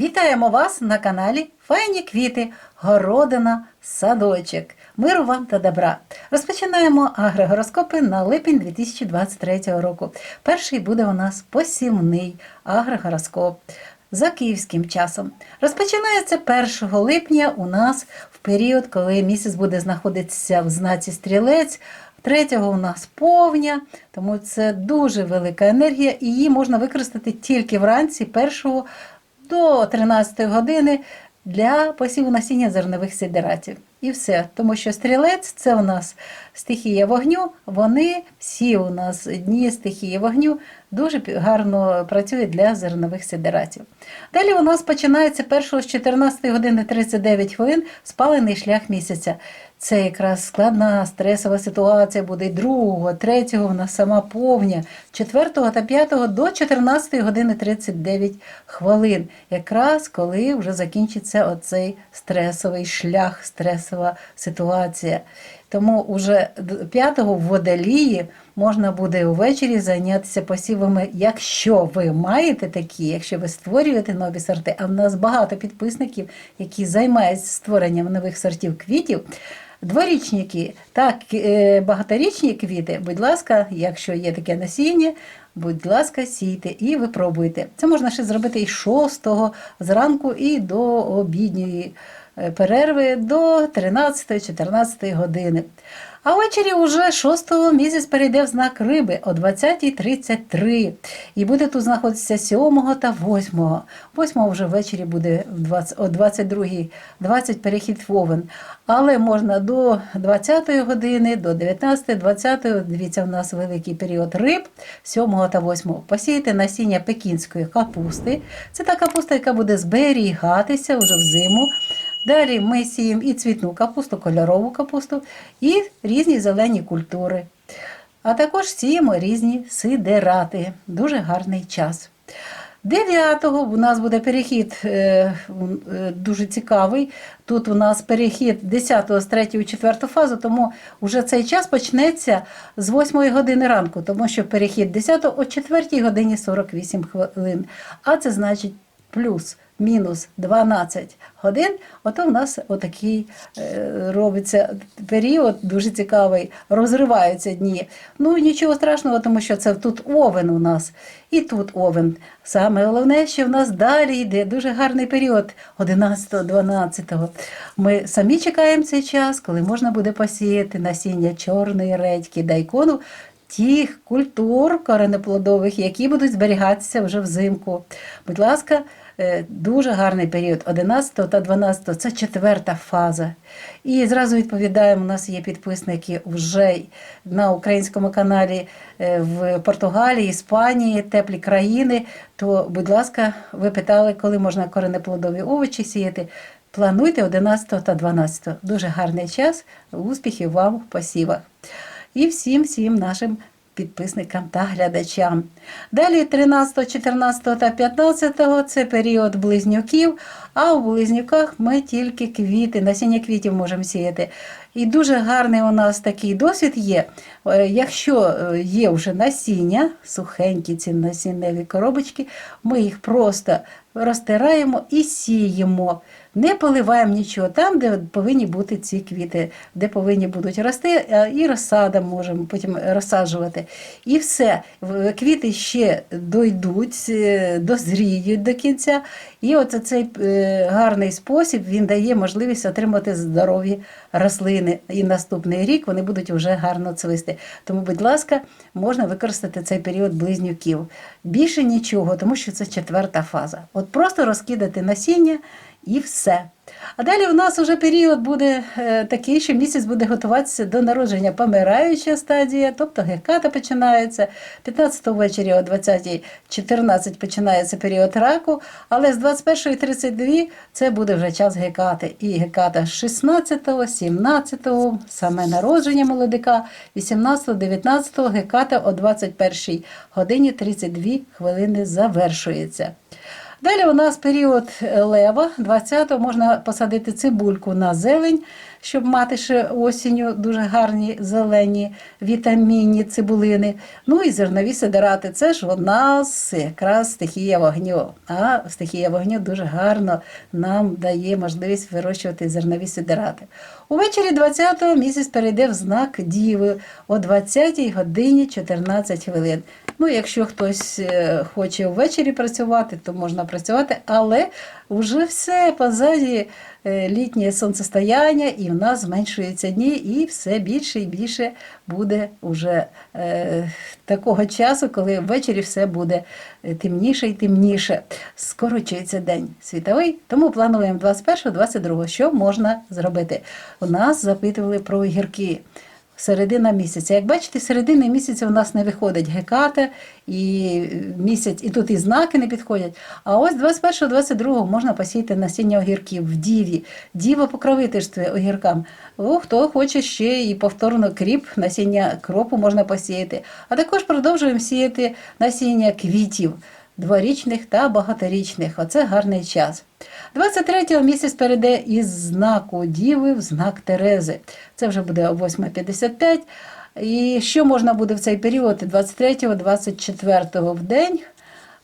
Вітаємо вас на каналі Файні квіти, городина, садочок. Миру вам та добра. Розпочинаємо агрогороскопи на липень 2023 року. Перший буде у нас посівний агрогороскоп за київським часом. Розпочинається 1 липня у нас в період, коли місяць буде знаходитися в знаці стрілець. Третього у нас повня, тому це дуже велика енергія, і її можна використати тільки вранці, першого до 13 години для посіву насіння зернових сидератів. І все. Тому що стрілець це у нас стихія вогню, вони всі у нас дні стихії вогню дуже гарно працюють для зернових сидератів. Далі у нас починається 1 з 14 години 39 хвилин спалений шлях місяця. Це якраз складна стресова ситуація буде і 2, 3 у нас сама повня, 4 та 5 до 14 години 39 хвилин. Якраз коли вже закінчиться оцей стресовий шлях, стресова ситуація. Тому уже 5 в водолії можна буде увечері зайнятися посівами, якщо ви маєте такі, якщо ви створюєте нові сорти. А в нас багато підписників, які займаються створенням нових сортів квітів. Дворічники та е, багаторічні квіти, будь ласка, якщо є таке насіння, будь ласка, сійте і випробуйте. Це можна ще зробити і 6 зранку, і до обідньої е, перерви до 13-14 години. А ввечері уже 6 місяць перейде в знак риби о 20.33. І буде тут знаходитися 7 та 8. 8 вже ввечері буде в 20, о 22.20 20 перехід в овен. Але можна до 20 години, до 19-20, дивіться, у нас великий період риб, 7 та 8. Посіяти насіння пекінської капусти. Це та капуста, яка буде зберігатися вже взиму. Далі ми сіємо і цвітну капусту, кольорову капусту, і різні зелені культури. А також сіємо різні сидерати. Дуже гарний час. 9-го у нас буде перехід е, е, дуже цікавий. Тут у нас перехід 10-го з 3 в 4 фазу, тому вже цей час почнеться з 8 години ранку, тому що перехід 10 о 4 годині 48 хвилин. А це значить плюс мінус 12 годин, ото в нас отакий е, робиться період дуже цікавий, розриваються дні. Ну нічого страшного, тому що це тут овен у нас, і тут овен. Саме головне, що в нас далі йде дуже гарний період 11-12. Ми самі чекаємо цей час, коли можна буде посіяти насіння чорної редьки, дайкону, тих культур коренеплодових, які будуть зберігатися вже взимку. Будь ласка, е, дуже гарний період 11 та 12 це четверта фаза. І зразу відповідаємо, у нас є підписники вже на українському каналі е, в Португалії, Іспанії, теплі країни. То, будь ласка, ви питали, коли можна коренеплодові овочі сіяти. Плануйте 11 та 12. Дуже гарний час. Успіхів вам в посівах. І всім всім нашим підписникам та глядачам. Далі 13, 14 та 15 це період близнюків, а у близнюках ми тільки квіти, насіння квітів можемо сіяти. І дуже гарний у нас такий досвід є. Е, Якщо е, є вже насіння, сухенькі ці насінневі коробочки, ми їх просто розтираємо і сіємо. Не поливаємо нічого там, де повинні бути ці квіти, де повинні будуть рости, і розсада можемо потім розсаджувати. І все. Квіти ще дойдуть, е, дозріють до кінця. І от цей е, гарний спосіб він дає можливість отримати здорові рослини. І наступний рік вони будуть вже гарно цвисти. Тому, будь ласка, можна використати цей період близнюків. Більше нічого, тому що це четверта фаза. От просто розкидати насіння і все. А далі у нас вже період буде е, такий, що місяць буде готуватися до народження помираюча стадія, тобто геката починається. 15 ввечері о 20.14 починається період раку, але з 21.32 це буде вже час гекати. І геката з 16, 17, саме народження молодика, 18, 19 геката о 21 годині 32 хвилини завершується. Далі у нас період лева, 20-го можна посадити цибульку на зелень, щоб мати ще осінню дуже гарні зелені вітамінні цибулини. Ну і зернові сидирати. Це ж у нас якраз стихія вогню. А стихія вогню дуже гарно нам дає можливість вирощувати зернові сидирати. Увечері 20-го місяць перейде в знак Діви о 20-й годині 14 хвилин. Ну, якщо хтось е, хоче ввечері працювати, то можна працювати, але вже все позаді е, літнє сонцестояння, і в нас зменшуються дні, і все більше і більше буде уже е, такого часу, коли ввечері все буде е, темніше і темніше. Скорочується день світовий, тому плануємо 21-22, що можна зробити. У нас запитували про огірки. Середина місяця. Як бачите, середини місяця у нас не виходить геката, і місяць, і тут і знаки не підходять. А ось 21-22 можна посіяти насіння огірків в діві. Діва покровительствує огіркам. О, хто хоче ще і повторно кріп, насіння кропу можна посіяти. А також продовжуємо сіяти насіння квітів дворічних та багаторічних. Оце гарний час. 23-го місяць перейде із знаку Діви в знак Терези. Це вже буде о 8.55. І що можна буде в цей період 23-24 в день?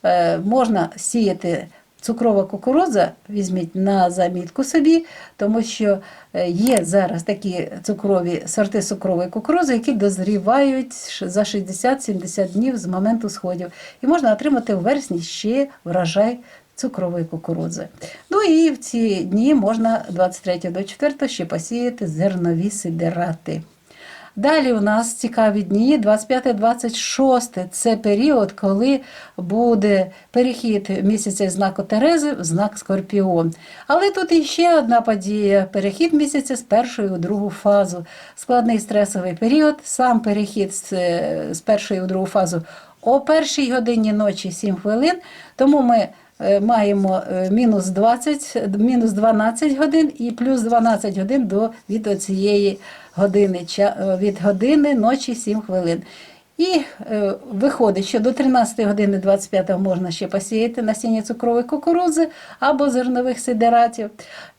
Е, можна сіяти цукрова кукурудза, візьміть на замітку собі, тому що е, є зараз такі цукрові сорти цукрової кукурудзи, які дозрівають за 60-70 днів з моменту сходів. І можна отримати в вересні ще врожай цукрової кукурудзи. Ну і в ці дні можна 23 до 4 ще посіяти зернові сидирати. Далі у нас цікаві дні 25-26. Це період, коли буде перехід місяця знаку Терези в знак Скорпіон. Але тут іще одна подія: перехід місяця з першої у другу фазу. Складний стресовий період. Сам перехід з, першої у другу фазу о першій годині ночі 7 хвилин. Тому ми маємо е, мінус 20, мінус 12 годин і плюс 12 годин до від цієї години, е, від години ночі 7 хвилин. І е, виходить, що до 13 години 25 можна ще посіяти насіння цукрової кукурудзи або зернових сидератів.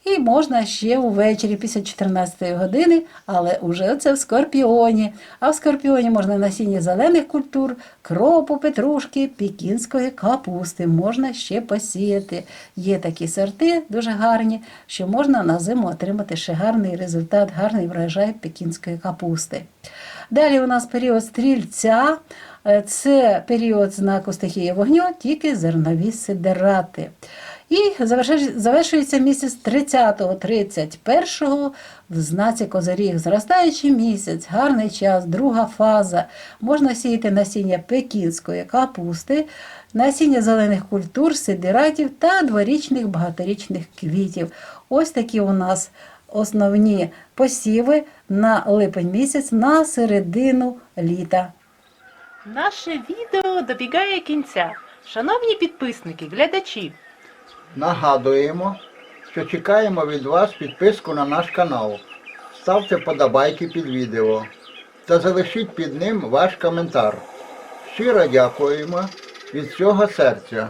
І можна ще увечері після 14 години, але вже це в скорпіоні. А в скорпіоні можна насіння зелених культур, кропу, петрушки, пекінської капусти. Можна ще посіяти. Є такі сорти дуже гарні, що можна на зиму отримати ще гарний результат, гарний врожай пекінської капусти. Далі у нас період стрільця. Е, Це період знаку стихії вогню, тільки зернові сидерати. І завершується місяць 30-31 в знаці Козиріг. Зростаючий місяць, гарний час, друга фаза. Можна сіяти насіння пекінської капусти, насіння зелених культур, сидиратів та дворічних багаторічних квітів. Ось такі у нас основні посіви на липень місяць на середину літа. Наше відео добігає кінця. Шановні підписники, глядачі, Нагадуємо, що чекаємо від вас підписку на наш канал. Ставте подобайки під відео та залишіть під ним ваш коментар. Щиро дякуємо від всього серця.